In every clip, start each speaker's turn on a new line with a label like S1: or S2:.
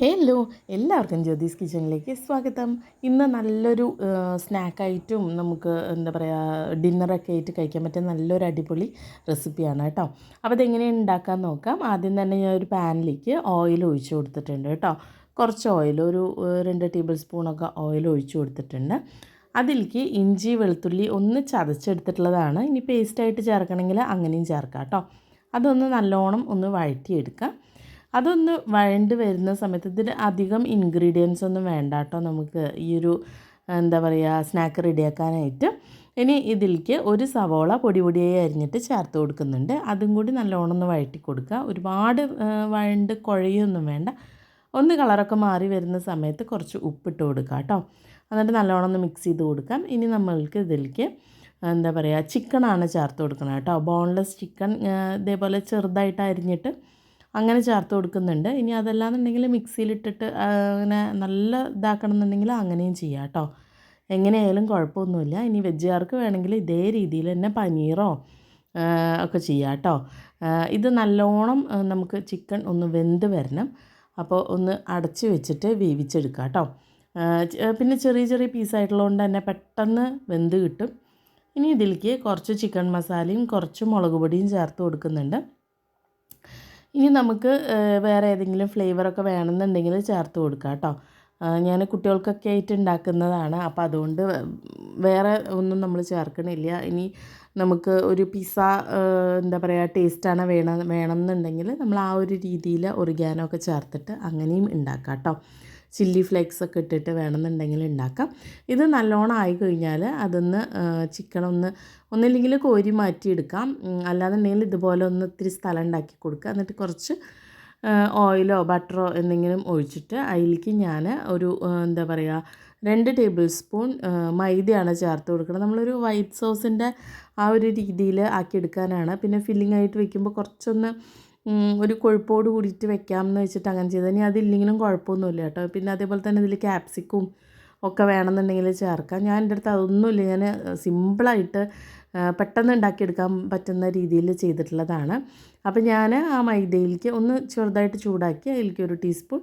S1: Hello എല്ലാവർക്കും ജ്യോതിസ് കിച്ചണിലേക്ക് സ്വാഗതം. ഇന്ന് നല്ലൊരു സ്നാക്കായിട്ടും നമുക്ക് എന്താ പറയുക ഡിന്നറൊക്കെ ആയിട്ട് കഴിക്കാൻ പറ്റിയ നല്ലൊരു അടിപൊളി റെസിപ്പിയാണ് കേട്ടോ. അപ്പോൾ അതെങ്ങനെയാണ് ഉണ്ടാക്കാൻ നോക്കാം. ആദ്യം തന്നെ ഞാൻ ഒരു പാനിലേക്ക് ഓയിൽ ഒഴിച്ചു കൊടുത്തിട്ടുണ്ട് കേട്ടോ. കുറച്ച് ഓയിൽ ഒരു രണ്ട് ടേബിൾ സ്പൂണൊക്കെ ഓയിൽ ഒഴിച്ചു കൊടുത്തിട്ടുണ്ട്. അതിലേക്ക് ഇഞ്ചി വെളുത്തുള്ളി ഒന്ന് ചതച്ചെടുത്തിട്ടുള്ളതാണ്. ഇനി പേസ്റ്റായിട്ട് ചേർക്കണമെങ്കിൽ അങ്ങനെയും ചേർക്കാം കേട്ടോ. അതൊന്ന് നല്ലോണം ഒന്ന് വഴറ്റിയെടുക്കാം. അതൊന്ന് വഴണ്ട് വരുന്ന സമയത്ത് ഇതിൽ അധികം ഇൻഗ്രീഡിയൻസ് ഒന്നും വേണ്ട കേട്ടോ നമുക്ക് ഈ ഒരു എന്താ പറയുക സ്നാക്ക് റെഡിയാക്കാനായിട്ട് ഇനി ഇതിലേക്ക് ഒരു സവോള പൊടി പൊടിയായി അരിഞ്ഞിട്ട് ചേർത്ത് കൊടുക്കുന്നുണ്ട്. അതും കൂടി നല്ലോണം ഒന്ന് വഴറ്റി കൊടുക്കുക. ഒരുപാട് വഴണ്ട് കുഴയൊന്നും വേണ്ട. ഒന്ന് കളറൊക്കെ മാറി വരുന്ന സമയത്ത് കുറച്ച് ഉപ്പിട്ട് കൊടുക്കുക കേട്ടോ. എന്നിട്ട് നല്ലോണം ഒന്ന് മിക്സ് ചെയ്ത് കൊടുക്കാം. ഇനി നമ്മൾക്ക് ഇതിലേക്ക് എന്താ പറയുക ചിക്കനാണ് ചേർത്ത് കൊടുക്കുന്നത് കേട്ടോ. ബോൺലെസ് ചിക്കൻ ഇതേപോലെ ചെറുതായിട്ട് അരിഞ്ഞിട്ട് അങ്ങനെ ചേർത്ത് കൊടുക്കുന്നുണ്ട്. ഇനി അതല്ലാന്നുണ്ടെങ്കിൽ മിക്സിയിലിട്ടിട്ട് അങ്ങനെ നല്ല ഇതാക്കണം എന്നുണ്ടെങ്കിൽ അങ്ങനെയും ചെയ്യാം കേട്ടോ. എങ്ങനെയായാലും കുഴപ്പമൊന്നുമില്ല. ഇനി വെജുകാർക്ക് വേണമെങ്കിൽ ഇതേ രീതിയിൽ തന്നെ പനീറോ ഒക്കെ ചെയ്യാം കേട്ടോ. ഇത് നല്ലോണം നമുക്ക് ചിക്കൻ ഒന്ന് വെന്ത് വരണം. അപ്പോൾ ഒന്ന് അടച്ച് വെച്ചിട്ട് വേവിച്ചെടുക്കാം കേട്ടോ. പിന്നെ ചെറിയ ചെറിയ പീസായിട്ടുള്ളതുകൊണ്ട് തന്നെ പെട്ടെന്ന് വെന്ത് കിട്ടും. ഇനി ഇതിലേക്ക് കുറച്ച് ചിക്കൻ മസാലയും കുറച്ച് മുളക് പൊടിയും ചേർത്ത് കൊടുക്കുന്നുണ്ട്. ഇനി നമുക്ക് വേറെ ഏതെങ്കിലും ഫ്ലേവറൊക്കെ വേണമെന്നുണ്ടെങ്കിൽ ചേർത്ത് കൊടുക്കാം കേട്ടോ. ഞാൻ കുട്ടികൾക്കൊക്കെ ആയിട്ട് ഉണ്ടാക്കുന്നതാണ്. അപ്പോൾ അതുകൊണ്ട് വേറെ ഒന്നും നമ്മൾ ചേർക്കണില്ല. ഇനി നമുക്ക് ഒരു പിസ്സ എന്താ പറയുക ടേസ്റ്റാണ് വേണം വേണമെന്നുണ്ടെങ്കിൽ നമ്മൾ ആ ഒരു രീതിയിൽ ഒറിഗാനോ ഒക്കെ ചേർത്തിട്ട് അങ്ങനെയും ഉണ്ടാക്കാം കേട്ടോ. ചില്ലി ഫ്ലേക്സ് ഒക്കെ ഇട്ടിട്ട് വേണമെന്നുണ്ടെങ്കിൽ ഉണ്ടാക്കാം. ഇത് നല്ലോണം ആയി കഴിഞ്ഞാൽ അതൊന്ന് ചിക്കൻ ഒന്ന് ഒന്നില്ലെങ്കിൽ കോരി മാറ്റിയെടുക്കാം അല്ലാന്നുണ്ടെങ്കിൽ ഇതുപോലെ ഒന്ന് ഇത്തിരി സ്ഥലം ഉണ്ടാക്കി കൊടുക്കുക. എന്നിട്ട് കുറച്ച് ഓയിലോ ബട്ടറോ എന്തെങ്കിലും ഒഴിച്ചിട്ട് അതിലേക്ക് ഞാൻ ഒരു എന്താ പറയുക രണ്ട് ടേബിൾ സ്പൂൺ മൈദയാണ് ചേർത്ത് കൊടുക്കുന്നത്. നമ്മളൊരു വൈറ്റ് സോസിന്റെ ആ ഒരു രീതിയിൽ ആക്കിയെടുക്കാനാണ് പിന്നെ ഫില്ലിംഗ് ആയിട്ട് വെക്കുമ്പോൾ കുറച്ചൊന്ന് ഒരു കൊഴുപ്പോട് കൂടിയിട്ട് വെക്കാം എന്ന് വെച്ചിട്ട് അങ്ങനെ ചെയ്തത്. ഇനി അതില്ലെങ്കിലും കുഴപ്പമൊന്നുമില്ല കേട്ടോ. പിന്നെ അതേപോലെ തന്നെ ഇതിൽ ക്യാപ്സിക്കും ഒക്കെ വേണമെന്നുണ്ടെങ്കിൽ ചേർക്കാം. ഞാൻ എന്റെ അടുത്ത് അതൊന്നുമില്ല. ഞാൻ സിമ്പിളായിട്ട് പെട്ടെന്ന് ഉണ്ടാക്കിയെടുക്കാൻ പറ്റുന്ന രീതിയിൽ ചെയ്തിട്ടുള്ളതാണ്. അപ്പോൾ ഞാൻ ആ മൈദയിലേക്ക് ഒന്ന് ചെറുതായിട്ട് ചൂടാക്കി അതിലേക്ക് ഒരു ടീസ്പൂൺ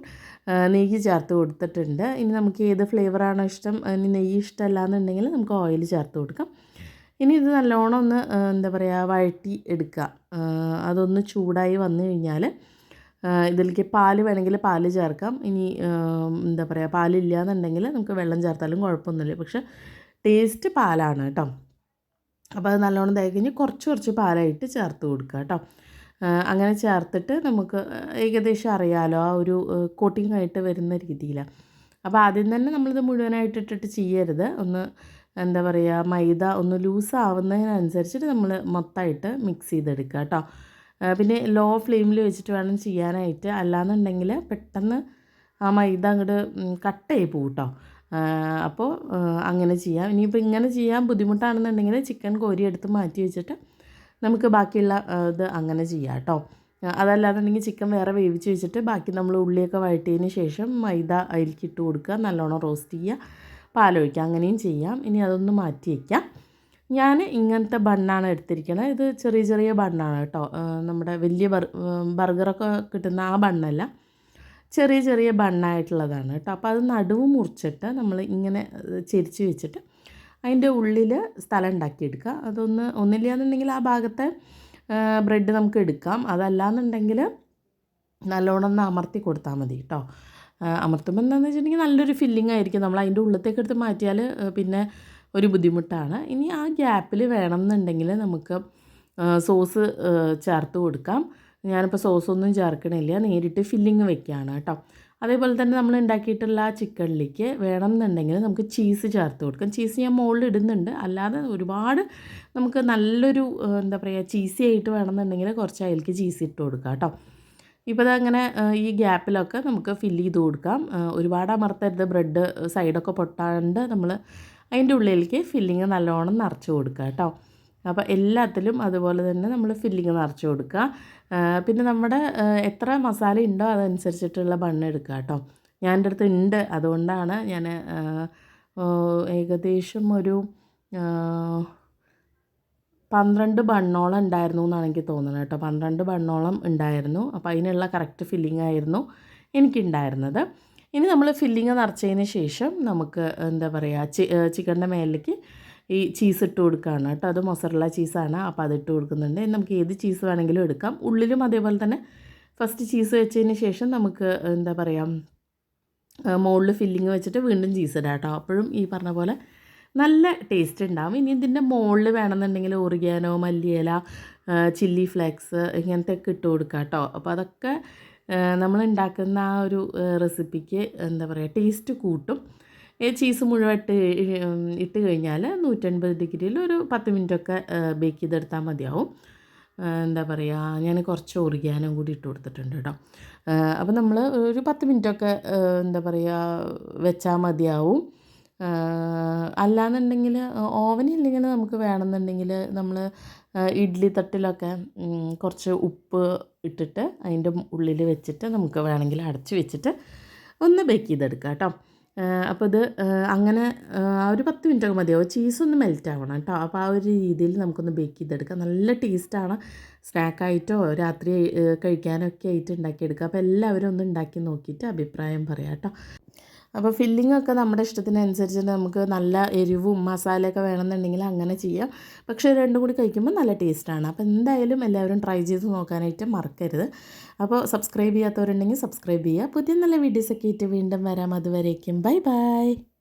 S1: നെയ്യ് ചേർത്ത് കൊടുത്തിട്ടുണ്ട്. ഇനി നമുക്ക് ഏത് ഫ്ലേവറാണോ ഇഷ്ടം ഇനി നെയ്യ് ഇഷ്ടമല്ല എന്നുണ്ടെങ്കിൽ നമുക്ക് ഓയിൽ ചേർത്ത് കൊടുക്കാം. ഇനി ഇത് നല്ലോണം ഒന്ന് എന്താ പറയുക വഴറ്റി എടുക്കുക അതൊന്ന് ചൂടായി വന്നു കഴിഞ്ഞാൽ ഇതിലേക്ക് പാൽ വേണമെങ്കിൽ പാൽ ചേർക്കാം. ഇനി എന്താ പറയുക പാലില്ല എന്നുണ്ടെങ്കിൽ നമുക്ക് വെള്ളം ചേർത്താലും കുഴപ്പമൊന്നുമില്ല. പക്ഷെ ടേസ്റ്റ് പാലാണ് കേട്ടോ. അപ്പോൾ അത് നല്ലോണം ഇതായി കഴിഞ്ഞ് കുറച്ച് കുറച്ച് പാലായിട്ട് ചേർത്ത് കൊടുക്കുക കേട്ടോ. അങ്ങനെ ചേർത്തിട്ട് നമുക്ക് ഏകദേശം അറിയാലോ ആ ഒരു കോട്ടിംഗ് ആയിട്ട് വരുന്ന രീതിയിലാണ് അപ്പോൾ ആദ്യം തന്നെ നമ്മളിത് മുഴുവനായിട്ട് ഇട്ടിട്ട് ചെയ്യരുത്. ഒന്ന് എന്താ പറയുക മൈദ ഒന്ന് ലൂസ് ആവുന്നതിനനുസരിച്ചിട്ട് നമ്മൾ മൊത്തമായിട്ട് മിക്സ് ചെയ്തെടുക്കുക കേട്ടോ പിന്നെ ലോ ഫ്ലെയിമിൽ വെച്ചിട്ട് വേണം ചെയ്യാനായിട്ട്. അല്ലാന്നുണ്ടെങ്കിൽ പെട്ടെന്ന് ആ മൈദ അങ്ങോട്ട് കട്ടായി പോകും കേട്ടോ അപ്പോൾ അങ്ങനെ ചെയ്യാം. ഇനിയിപ്പോൾ ഇങ്ങനെ ചെയ്യാൻ ബുദ്ധിമുട്ടാണെന്നുണ്ടെങ്കിൽ ചിക്കൻ കോരി എടുത്ത് മാറ്റി വെച്ചിട്ട് നമുക്ക് ബാക്കിയുള്ള ഇത് അങ്ങനെ ചെയ്യാം കേട്ടോ അതല്ലാന്നുണ്ടെങ്കിൽ ചിക്കൻ വേറെ വേവിച്ച് വെച്ചിട്ട് ബാക്കി നമ്മൾ ഉള്ളിയൊക്കെ വഴറ്റിയതിന് ശേഷം മൈദ അതിലേക്ക് ഇട്ട് കൊടുക്കുക. നല്ലോണം റോസ്റ്റ് ചെയ്യുക. പാലൊഴിക്കുക അങ്ങനെയും ചെയ്യാം. ഇനി അതൊന്ന് മാറ്റി വയ്ക്കാം ഞാൻ ഇങ്ങനത്തെ ബണ്ണാണ് എടുത്തിരിക്കുന്നത് ഇത് ചെറിയ ചെറിയ ബണ്ണാണ് കേട്ടോ. നമ്മുടെ വലിയ ബർ ബർഗറൊക്കെ കിട്ടുന്ന ആ ബണ്ണല്ല. ചെറിയ ചെറിയ ബണ്ണായിട്ടുള്ളതാണ് കേട്ടോ. അപ്പോൾ അത് നടുവ് മുറിച്ചിട്ട് നമ്മൾ ഇങ്ങനെ ചെരിച്ച് വെച്ചിട്ട് അതിന്റെ ഉള്ളിൽ സ്ഥലം ഉണ്ടാക്കിയെടുക്കുക അതൊന്ന് ഒന്നില്ലാന്നുണ്ടെങ്കിൽ ആ ഭാഗത്തെ ബ്രെഡ് നമുക്ക് എടുക്കാം. അതല്ലാന്നുണ്ടെങ്കിൽ നല്ലോണം ഒന്ന് അമർത്തി കൊടുത്താൽ മതി കേട്ടോ. അമർത്തുമ്പോൾ എന്താണെന്ന് വെച്ചിട്ടുണ്ടെങ്കിൽ നല്ലൊരു ഫില്ലിംഗ് ആയിരിക്കും. നമ്മൾ അതിന്റെ ഉള്ളത്തേക്ക് എടുത്ത് മാറ്റിയാൽ പിന്നെ ഒരു ബുദ്ധിമുട്ടാണ്. ഇനി ആ ഗ്യാപ്പിൽ വേണം എന്നുണ്ടെങ്കിൽ നമുക്ക് സോസ് ചേർത്ത് കൊടുക്കാം. ഞാനിപ്പോൾ സോസൊന്നും ചേർക്കണില്ല. നേരിട്ട് ഫില്ലിങ് വെക്കുകയാണ് കേട്ടോ. അതേപോലെ തന്നെ നമ്മൾ ഉണ്ടാക്കിയിട്ടുള്ള ആ ചിക്കനിലേക്ക് വേണം എന്നുണ്ടെങ്കിൽ നമുക്ക് ചീസ് ചേർത്ത് കൊടുക്കാം. ചീസ് ഞാൻ മുകളിൽ ഇടുന്നുണ്ട്. അല്ലാതെ ഒരുപാട് നമുക്ക് നല്ലൊരു എന്താ പറയുക ചീസി ആയിട്ട് വേണമെന്നുണ്ടെങ്കിൽ കുറച്ച് അതിലേക്ക് ചീസ് ഇട്ട് കൊടുക്കാം കേട്ടോ. ഇപ്പോൾ അങ്ങനെ ഈ ഗ്യാപ്പിലൊക്കെ നമുക്ക് ഫില്ല് ചെയ്ത് കൊടുക്കാം. ഒരുപാട് അമർത്തരുത്. ബ്രെഡ് സൈഡൊക്കെ പൊട്ടാണ്ട് നമ്മൾ അതിന്റെ ഉള്ളിലേക്ക് ഫില്ലിങ് നല്ലോണം നിറച്ച് കൊടുക്കുക കേട്ടോ. അപ്പോൾ എല്ലാത്തിലും അതുപോലെ തന്നെ നമ്മൾ ഫില്ലിങ് നിറച്ച് കൊടുക്കുക. പിന്നെ നമ്മുടെ എത്ര മസാല ഉണ്ടോ അതനുസരിച്ചിട്ടുള്ള ബണ്ണ് എടുക്കുക കേട്ടോ. ഞാൻ എന്റെ അടുത്ത് ഉണ്ട്. അതുകൊണ്ടാണ് ഞാൻ ഏകദേശം ഒരു പന്ത്രണ്ട് ബണ്ണോളം ഉണ്ടായിരുന്നു എന്നാണ് എനിക്ക് തോന്നുന്നത് കേട്ടോ. പന്ത്രണ്ട് ബണ്ണോളം ഉണ്ടായിരുന്നു. അപ്പോൾ അതിനുള്ള കറക്റ്റ് ഫില്ലിംഗ് ആയിരുന്നു എനിക്കുണ്ടായിരുന്നത്. ഇനി നമ്മൾ ഫില്ലിങ് നിറച്ചതിന് ശേഷം നമുക്ക് എന്താ പറയുക ചി ചിക്കന്റെ മേലേക്ക് ഈ ചീസ് ഇട്ട് കൊടുക്കുകയാണ് കേട്ടോ. അത് മൊസറല്ല ചീസാണ് അപ്പോൾ അത് ഇട്ട് കൊടുക്കുന്നുണ്ട്. നമുക്ക് ഏത് ചീസ് വേണമെങ്കിലും എടുക്കാം. ഉള്ളിലും അതേപോലെ തന്നെ ഫസ്റ്റ് ചീസ് വെച്ചതിന് ശേഷം നമുക്ക് എന്താ പറയുക മുകളിൽ ഫില്ലിങ് വെച്ചിട്ട് വീണ്ടും ചീസ് ഇടാം കേട്ടോ. അപ്പോഴും ഈ പറഞ്ഞ പോലെ നല്ല ടേസ്റ്റ് ഉണ്ടാവും ഇനി ഇതിന്റെ മുകളിൽ വേണമെന്നുണ്ടെങ്കിൽ ഒറിഗാനോ മല്ലിയില ചില്ലി ഫ്ലേക്സ് ഇങ്ങനത്തെ ഒക്കെ ഇട്ട് കൊടുക്കുക കേട്ടോ അപ്പോൾ അതൊക്കെ നമ്മൾ ഉണ്ടാക്കുന്ന ആ ഒരു റെസിപ്പിക്ക് എന്താ പറയുക ടേസ്റ്റ് കൂട്ടും. ചീസ് മുഴുവൻ ഇട്ട് കഴിഞ്ഞാൽ നൂറ്റൻപത് ഡിഗ്രിയിൽ ഒരു പത്ത് മിനിറ്റൊക്കെ ബേക്ക് ചെയ്തെടുത്താൽ മതിയാവും. എന്താ പറയുക ഞാൻ കുറച്ച് ഒറിയാനും കൂടി ഇട്ട് കൊടുത്തിട്ടുണ്ട് കേട്ടോ അപ്പോൾ നമ്മൾ ഒരു പത്ത് മിനിറ്റൊക്കെ എന്താ പറയുക വെച്ചാൽ മതിയാവും. ആ, അല്ലാന്നുണ്ടെങ്കിൽ ഓവനില്ലെങ്കിൽ നമുക്ക് വേണമെന്നുണ്ടെങ്കിൽ നമ്മൾ ഇഡ്ഡലി തട്ടിലൊക്കെ കുറച്ച് ഉപ്പ് ഇട്ടിട്ട് അതിന്റെ ഉള്ളിൽ വെച്ചിട്ട് നമുക്ക് വേണമെങ്കിൽ അടച്ച് വെച്ചിട്ട് ഒന്ന് ബേക്ക് ചെയ്തെടുക്കാം കേട്ടോ. അപ്പോൾ ഇത് അങ്ങനെ ആ, ഒരു പത്ത് മിനിറ്റൊക്കെ മതിയാവും. ചീസ് ഒന്ന് മെൽറ്റ് ആവണം കേട്ടോ. അപ്പോൾ ആ ഒരു രീതിയിൽ നമുക്കൊന്ന് ബേക്ക് ചെയ്തെടുക്കാം. നല്ല ടേസ്റ്റാണ് സ്നാക്കായിട്ടോ രാത്രി കഴിക്കാനൊക്കെ ഒക്കെ ആയിട്ട് ഉണ്ടാക്കിയെടുക്കുക അപ്പോൾ എല്ലാവരും ഒന്ന് ഉണ്ടാക്കി നോക്കിയിട്ട് അഭിപ്രായം പറയാം കേട്ടോ. അപ്പോൾ ഫില്ലിംഗ് ഒക്കെ നമ്മുടെ ഇഷ്ടത്തിനനുസരിച്ച് നമുക്ക് നല്ല എരിവും മസാലയൊക്കെ വേണമെന്നുണ്ടെങ്കിൽ അങ്ങനെ ചെയ്യാം. പക്ഷേ രണ്ടും കൂടി കഴിക്കുമ്പോൾ നല്ല ടേസ്റ്റാണ് അപ്പോൾ എന്തായാലും എല്ലാവരും ട്രൈ ചെയ്ത് നോക്കാനായിട്ട് മറക്കരുത്. അപ്പോൾ സബ്സ്ക്രൈബ് ചെയ്യാത്തവരുണ്ടെങ്കിൽ സബ്സ്ക്രൈബ് ചെയ്യുക. പുതിയ നല്ല വീഡിയോസൊക്കെ ആയിട്ട് വീണ്ടും വരാം. അതുവരേക്കും. Bye bye